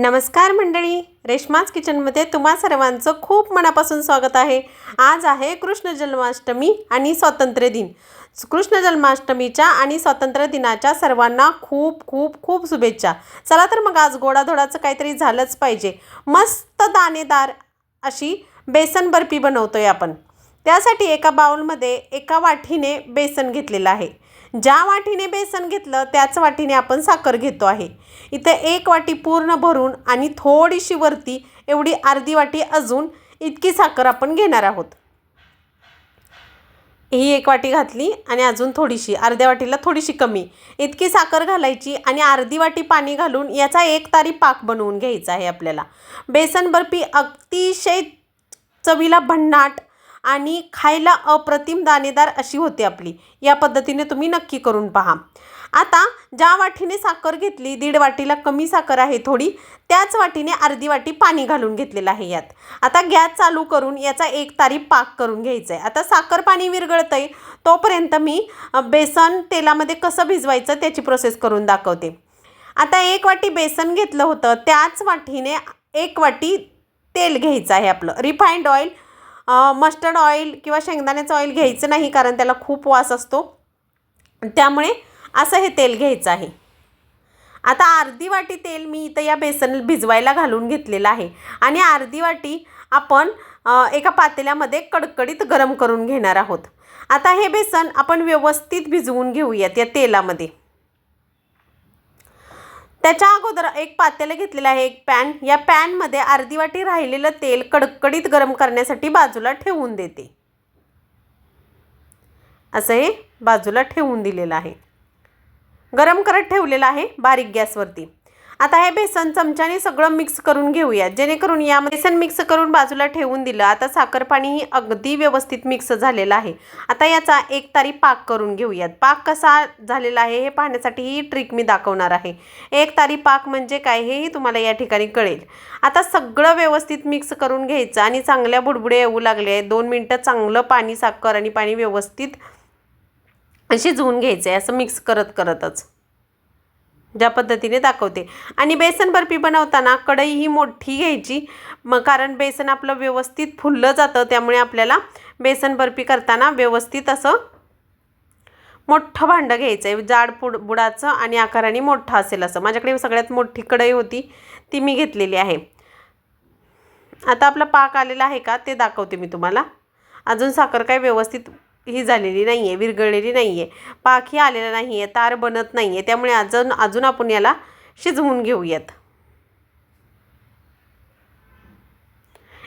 नमस्कार मंडळी. रेश्माज किचनमध्ये तुम्हा सर्वांचं खूप मनापासून स्वागत आहे. आज आहे कृष्ण जन्माष्टमी आणि स्वातंत्र्य दिन. कृष्ण जन्माष्टमीच्या आणि स्वातंत्र्य दिनाच्या सर्वांना खूप खूप खूप शुभेच्छा. चला तर मग आज गोडाधोडाचं काहीतरी झालंच पाहिजे. मस्त दाणेदार अशी बेसन बर्फी बनवतोय आपण. त्यासाठी एका बाउलमध्ये एका वाटीने बेसन घेतलेलं आहे. ज्या वाटीने बेसन घेतलं त्याच वाटीने आपण साखर घेतो आहे. इथे एक वाटी पूर्ण भरून आणि थोडीशी वरती एवढी अर्धी वाटी अजून इतकी साखर आपण घेणार आहोत. ही एक वाटी घातली आणि अजून थोडीशी अर्ध्या वाटीला थोडीशी कमी. इतकी साखर घालायची आणि अर्धी वाटी पाणी घालून याचा एक तारी पाक बनवून घ्यायचा आहे आपल्याला. बेसन बर्फी अतिशय चवीला भन्नाट आणि खायला अप्रतिम दाणेदार अशी होते आपली. या पद्धतीने तुम्ही नक्की करून पहा. आता ज्या वाटीने साखर घेतली दीड वाटीला कमी साखर आहे थोडी त्याच वाटीने अर्धी वाटी पाणी घालून घेतलेलं आहे यात. आता गॅस चालू करून याचा एक तारी पाक करून घ्यायचा आहे आता साखर पाणी विरघळतं आहे तोपर्यंत मी बेसन तेलामध्ये कसं भिजवायचं त्याची प्रोसेस करून दाखवते. आता एक वाटी बेसन घेतलं होतं त्याच वाटीने एक वाटी तेल घ्यायचं आहे आपलं. रिफाईंड ऑइल मस्टर्ड ऑइल किंवा शेंगदाण्याचं ऑइल घ्यायचं नाही कारण त्याला खूप वास असतो. त्यामुळे असं हे तेल घ्यायचं आहे. आता अर्धी वाटी तेल मी इथं या बेसन भिजवायला घालून घेतलेलं आहे. आणि अर्धी वाटी आपण एका पातेल्यामध्ये कडकडीत गरम करून घेणार आहोत. आता हे बेसन आपण व्यवस्थित भिजवून घेऊयात या तेलामध्ये. त्याच्या अगोदर एक पातेलं घेतलेलं आहे एक पॅन. या पॅनमध्ये अर्धी वाटी राहिलेलं तेल कडकडीत गरम करण्यासाठी बाजूला ठेवून देते. असं हे बाजूला ठेवून दिलेलं आहे. गरम करत ठेवलेलं आहे बारीक गॅसवरती. आता हे बेसन चमच्याने सगळं मिक्स करून घेऊया जेणेकरून यामध्ये बेसन मिक्स करून बाजूला ठेवून दिलं आता साखर पाणीही अगदी व्यवस्थित मिक्स झालेलं आहे. आता याचा एक तारी पाक करून घेऊयात. पाक कसा झालेला आहे हे पाहण्यासाठी ही ट्रिक मी दाखवणार आहे. एक तारी पाक म्हणजे काय हेही तुम्हाला या ठिकाणी कळेल. आता सगळं व्यवस्थित मिक्स करून घ्यायचं आणि चांगल्या बुडबुडे येऊ लागले आहेत. दोन मिनटं चांगलं पाणी साखर आणि पाणी व्यवस्थित शिजवून घ्यायचं आहे असं मिक्स करत करतच ज्या पद्धतीने दाखवते. आणि बेसन बर्फी बनवताना कढई ही मोठी घ्यायची. मग कारण बेसन आपलं व्यवस्थित फुललं जातं त्यामुळे आपल्याला बेसन बर्फी करताना व्यवस्थित असं मोठं भांडं घ्यायचं आहे जाड पुड बुडाचं आणि आकाराने मोठं असेल असं. माझ्याकडे सगळ्यात मोठी कढई होती ती मी घेतलेली आहे. आता आपला पाक आलेला आहे का? ते दाखवते मी तुम्हाला. अजून साखर काय व्यवस्थित ही झालेली नाही आहे विरघळलेली नाही आहे पाकही आलेला नाही आहे तार बनत नाही आहे त्यामुळे अजून अजून आपण याला शिजवून घेऊयात.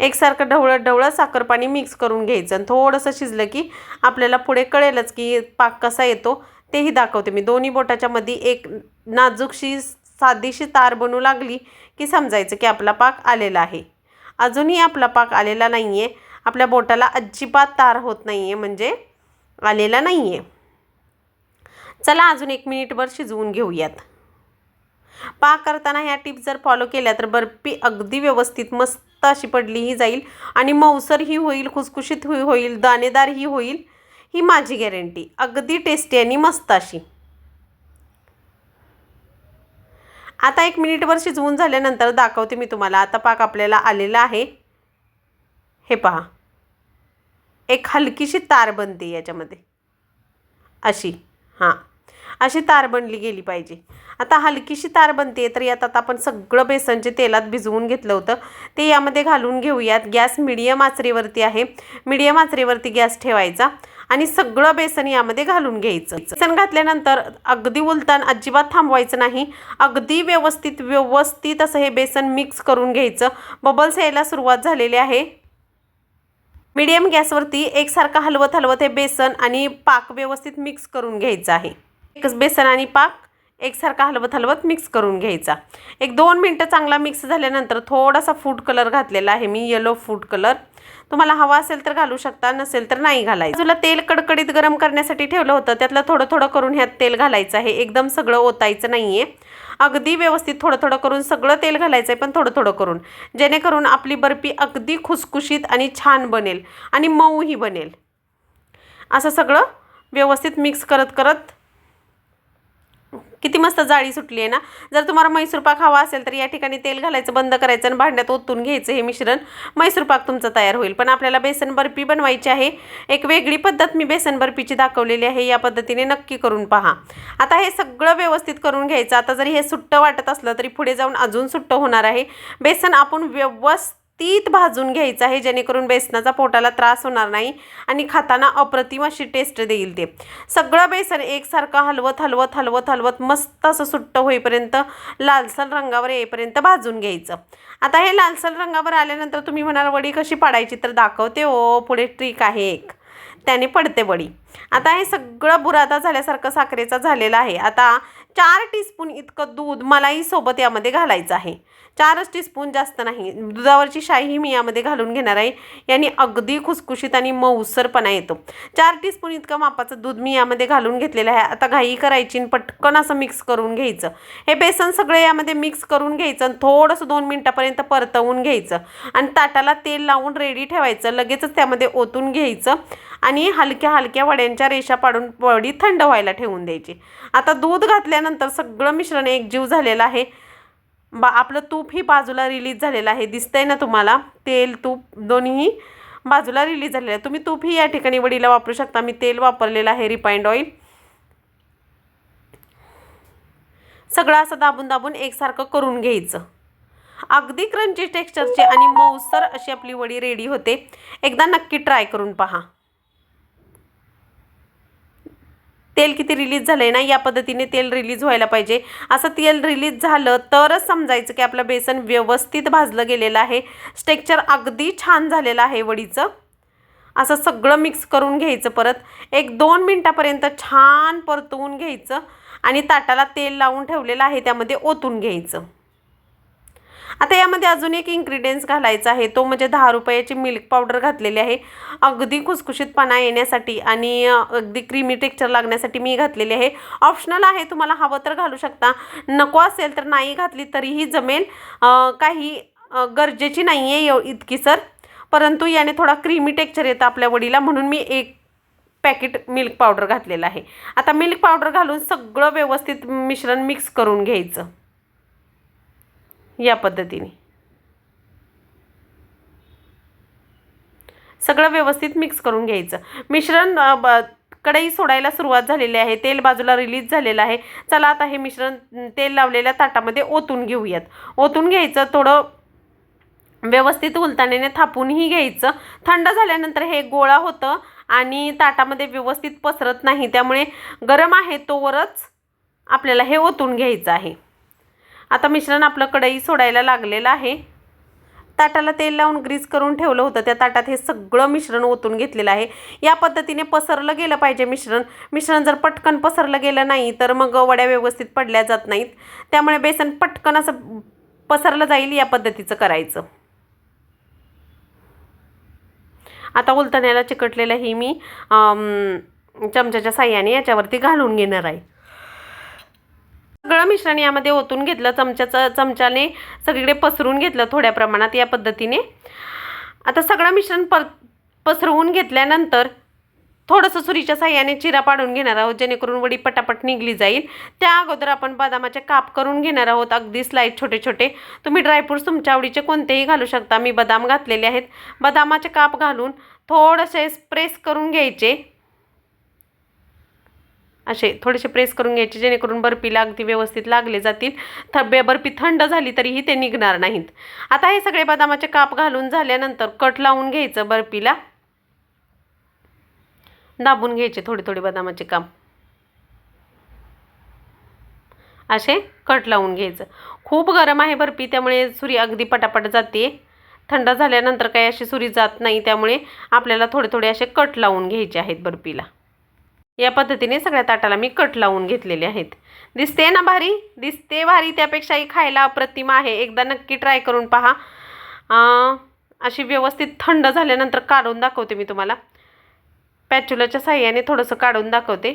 एकसारखं ढवळत ढवळत साखर पाणी मिक्स करून घ्यायचं. आणि थोडंसं शिजलं की आपल्याला पुढे कळेलच की पाक कसा येतो तेही दाखवते मी. दोन्ही बोटाच्या मध्ये एक नाजूकशी साधीशी तार बनू लागली की समजायचं की आपला पाक आलेला आहे. अजूनही आपला पाक आलेला नाही आहे आपल्या बोटाला अजिबात तार होत नाही आहे म्हणजे आलेला नाही आहे चला अजून एक मिनिटभर शिजवून घेऊयात. पाक करताना ह्या टिप्स जर फॉलो केल्या तर बर्फी अगदी व्यवस्थित मस्त अशी पडलीही जाईल आणि मऊसरही होईल खुसखुशीत होईल दाणेदारही होईल ही माझी गॅरंटी. अगदी टेस्टी आणि मस्त अशी. आता एक मिनिटभर शिजवून झाल्यानंतर दाखवते मी तुम्हाला. आता पाक आपल्याला आलेला आहे. हे पहा. एक हलकीशी तार बनते याच्यामध्ये. अशी हां. अशी तार बनली गेली पाहिजे. आता हलकीशी तार बनते तर यात आता आपण सगळं बेसन जे तेलात भिजवून घेतलं होतं. ते यामध्ये घालून घेऊयात. गॅस मिडियम आचरीवरती आहे. मिडियम आचरीवरती गॅस ठेवायचा आणि सगळं बेसन यामध्ये घालून घ्यायचं. बेसन घातल्यानंतर अगदी उलतान अजिबात थांबवायचं नाही. अगदी व्यवस्थित व्यवस्थित असं हे बेसन मिक्स करून घ्यायचं. बबल्स यायला सुरुवात झालेली आहे. मीडियम गॅसवरती एकसारखं हलवत हलवत हे बेसन आणि पाक व्यवस्थित मिक्स करून घ्यायचं आहे. एकच बेसन आणि पाक एकसारखा हलवत हलवत मिक्स करून घ्यायचा. एक दोन मिनटं चांगला मिक्स झाल्यानंतर थोडासा फूड कलर घातलेला आहे मी येलो फूड कलर तुम्हाला हवा असेल तर घालू शकता नसेल तर नाही घालायचं. तुला तेल कडकडीत गरम करण्यासाठी ठेवलं होतं त्यातलं थोडं थोडं करून ह्यात तेल घालायचं आहे. एकदम सगळं ओतायचं नाही आहे अगदी व्यवस्थित थोडं थोडं करून सगळं तेल घालायचं आहे पण थोडं थोडं करून. जेणेकरून आपली बर्फी अगदी खुसखुशीत आणि छान बनेल आणि मऊही बनेल. असं सगळं व्यवस्थित मिक्स करत करत किती मस्त जाळी सुटली आहे ना. जर तुम्हाला मैसूर पाक हवा असेल तर या ठिकाणी तेल घालायचं बंद करायचं आणि भांड्यात ओतून घ्यायचं हे मिश्रण मैसूर पाक तुमचं तयार होईल. पण आपल्याला बेसन बर्फी बनवायची आहे. एक वेगळी पद्धत मी बेसन बर्फीची दाखवलेली आहे. या पद्धतीने नक्की करून पहा. आता हे सगळं व्यवस्थित करून घ्यायचं. आता जरी हे सुट्टं वाटत असलं तरी पुढे जाऊन अजून सुट्टं होणार आहे. बेसन आपण व्यवस्थित भाजून घ्यायचं आहे जेणेकरून बेसनाचा पोटाला त्रास होणार नाही आणि खाताना अप्रतिम अशी टेस्ट देईल ते. सगळं बेसन एकसारखं हलवत हलवत हलवत हलवत मस्त असं सुट्ट होईपर्यंत लालसर रंगावर येईपर्यंत भाजून घ्यायचं. आता हे लालसर रंगावर आल्यानंतर तुम्ही म्हणाल वडी कशी पाडायची? तर दाखवते ओ पुढे ट्रिक आहे एक. त्याने पडते वडी. आता हे सगळं बुरादा झाल्यासारखं साखरेचा झालेला आहे. आता चार टीस्पून इतकं दूध मलाही सोबत यामध्ये घालायचं आहे. चारच टीस्पून जास्त नाही. दुधावरची शाही मी यामध्ये घालून घेणार आहे. याने अगदी खुसखुशीत आणि मऊसरपणा येतो. चार टीस्पून इतकं मापाचं दूध मी यामध्ये घालून घेतलेलं आहे. आता घाई करायची आणि पटकन असं मिक्स करून घ्यायचं. हे बेसन सगळं यामध्ये मिक्स करून घ्यायचं आणि थोडंसं दोन मिनटापर्यंत परतवून घ्यायचं. आणि ताटाला तेल लावून रेडी ठेवायचं. लगेचच त्यामध्ये ओतून घ्यायचं आणि हलक्या हलक्या वड्यांच्या रेषा पाडून वडी थंड व्हायला ठेवून द्यायची. आता दूध घातल्यानंतर सगळं मिश्रण एकजीव झालेलं आहे. बा आपलं तूपही बाजूला रिलीज झालेलं आहे. दिसतंय ना तुम्हाला? तेल तूप दोन्ही बाजूला रिलीज झालेलं आहे. तुम्ही तूपही या ठिकाणी वडीला वापरू शकता. मी तेल वापरलेलं आहे रिफाईंड ऑइल सगळं असं दाबून दाबून एकसारखं करून घ्यायचं. अगदी क्रंची टेक्स्चरची आणि मऊसर अशी आपली वडी रेडी होते. एकदा नक्की ट्राय करून पहा. तेल किती रिलीज झालं आहे ना या पद्धतीने तेल रिलीज व्हायला पाहिजे. असं तेल रिलीज झालं तरच समजायचं की आपलं बेसन व्यवस्थित भाजलं गेलेलं आहे. स्टेक्चर अगदी छान झालेलं आहे वडीचं. असं सगळं मिक्स करून घ्यायचं परत. एक दोन मिनटापर्यंत छान परतवून घ्यायचं आणि ताटाला तेल लावून ठेवलेलं आहे त्यामध्ये ओतून घ्यायचं. आता यामध्ये अजून एक इन्ग्रेडियंट्स घालायचा आहे. तो म्हणजे दहा रुपयाची मिल्क पावडर घातलेली आहे. अगदी खुसखुशीतपणा येण्यासाठी आणि अगदी क्रीमी टेक्स्चर लागण्यासाठी मी घातलेली आहे. ऑप्शनल आहे तुम्हाला हवं तर घालू शकता. नको असेल तर नाही घातली तरीही जमेल. काही गरजेची नाही आहे एव इतकी सर. परंतु याने थोडा क्रीमी टेक्स्चर येतं आपल्या वडीला म्हणून मी एक पॅकेट मिल्क पावडर घातलेलं आहे. आता मिल्क पावडर घालून सगळं व्यवस्थित मिश्रण मिक्स करून घ्यायचं. या पद्धतीने. सगळं व्यवस्थित मिक्स करून घ्यायचं. मिश्रण ब कढई सोडायला सुरुवात झालेली आहे. तेल बाजूला रिलीज झालेलं आहे. चला आता हे मिश्रण तेल लावलेल्या ताटामध्ये ओतून घेऊयात. ओतून घ्यायचं थोडं व्यवस्थित उलताण्याने थापूनही घ्यायचं. थंड झाल्यानंतर हे गोळा होतं आणि ताटामध्ये व्यवस्थित पसरत नाही. त्यामुळे गरम आहे तोवरच आपल्याला हे ओतून घ्यायचं आहे. आता मिश्रण आपलं कढई सोडायला लागलेलं आहे. ताटाला तेल लावून ग्रीस करून ठेवलं होतं. त्या ताटात हे सगळं मिश्रण ओतून घेतलेलं आहे. या पद्धतीने पसरलं गेलं पाहिजे मिश्रण. मिश्रण जर पटकन पसरलं गेलं नाही तर मग वड्या व्यवस्थित पडल्या जात नाहीत. त्यामुळे बेसन पटकन असं पसरलं जाईल या पद्धतीचं करायचं. आता उलटण्याला चिकटलेलं ही मी चमच्याच्या साह्याने याच्यावरती घालून घेणार आहे. सगळं मिश्रण यामध्ये ओतून घेतलं चमच्याचं चमच्याने सगळीकडे पसरून घेतलं थोड्या प्रमाणात या पद्धतीने. आता सगळं मिश्रण प पसरवून घेतल्यानंतर थोडंसं सुरीच्या साह्याने चिरा पाडून घेणार आहोत जेणेकरून वडी पटापट निघली जाईल. त्या अगोदर आपण बदामाचे काप करून घेणार आहोत अगदी स्लाईड छोटे छोटे तुम्ही ड्रायफ्रूट्स तुमच्या आवडीचे कोणतेही घालू शकता. मी बदाम घातलेले आहेत. बदामाचे काप घालून थोडेसे प्रेस करून घ्यायचे. असे थोडेसे प्रेस करून घ्यायचे जेणेकरून बर्फीला अगदी व्यवस्थित लागले जातील. थब्बे बर्फी थंड झाली तरीही ते निघणार नाहीत. आता हे सगळे बदामाचे काप घालून झाल्यानंतर कट लावून घ्यायचं बर्फीला. दाबून घ्यायचे थोडे थोडे बदामाचे काप. असे कट लावून घ्यायचं. खूप गरम आहे बर्फी त्यामुळे सुरी अगदी पटापट जाते. थंड झाल्यानंतर काही अशी सुरी जात नाही त्यामुळे आपल्याला थोडे थोडे असे कट लावून घ्यायचे आहेत बर्फीला. या पद्धतीने सगळ्या ताटाला मी कट लावून घेतलेले आहेत. दिसते ना भारी? दिसते भारी. त्यापेक्षाही खायला अप्रतिम आहे. एकदा नक्की ट्राय करून पहा. अशी व्यवस्थित थंड झाल्यानंतर काढून दाखवते मी तुम्हाला. पॅच्युलाच्या साह्याने थोडंसं काढून दाखवते.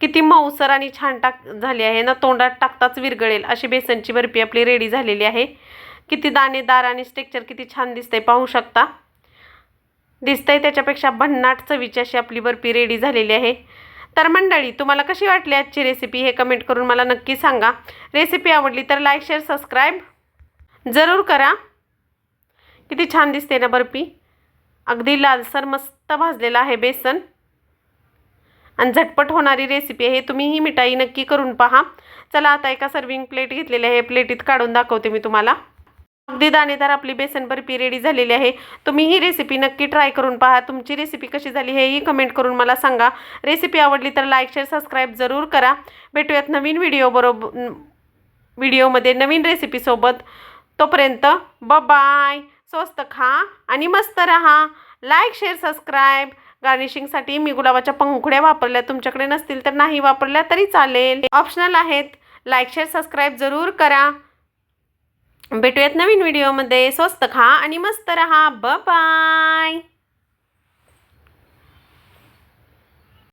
किती मऊसर आणि छान टाक झाली आहे ना. तोंडात टाकताच विरगळेल अशी बेसनची बर्फी आपली रेडी झालेली आहे. किती दाणेदार आणि स्ट्रेक्चर किती छान दिसतंय. पाहू शकता. दिसतंय त्याच्यापेक्षा भन्नाट चवीची अशी आपली बर्फी रेडी झालेली आहे. तर मंडळी तुम्हाला कशी वाटली आजची रेसिपी हे कमेंट करून मला नक्की सांगा. रेसिपी आवडली तर लाईक शेअर सबस्क्राईब जरूर करा. किती छान दिसते ना बर्फी. अगदी लालसर मस्त भाजलेला आहे बेसन. आणि झटपट होणारी रेसिपी आहे तुम्ही ही मिठाई नक्की करून पहा. चला आता एका सर्विंग प्लेट घेतलेली आहे. प्लेटीत काढून दाखवते मी तुम्हाला. अगदी दाणेदार आपली बेसन बर्फी रेडी झालेली आहे. तुम्ही ही रेसिपी नक्की ट्राय करून पहा. तुमची रेसिपी कशी झाली हेही कमेंट करून मला सांगा. रेसिपी आवडली तर लाईक शेअर सबस्क्राईब जरूर करा. भेटूयात नवीन व्हिडिओ बरोबर व्हिडिओमध्ये नवीन रेसिपीसोबत तोपर्यंत ब बाय स्वस्त खा आणि मस्त रहा. लाईक शेअर सबस्क्राईब गार्निशिंगसाठी मी गुलाबाच्या पंखुड्या वापरल्या. तुमच्याकडे नसतील तर नाही वापरल्या तरी चालेल. ऑप्शनल आहेत. लाईक शेअर सबस्क्राईब जरूर करा. भेटूयात नवीन व्हिडिओमध्ये. स्वस्त खा आणि मस्त रहा. ब बाय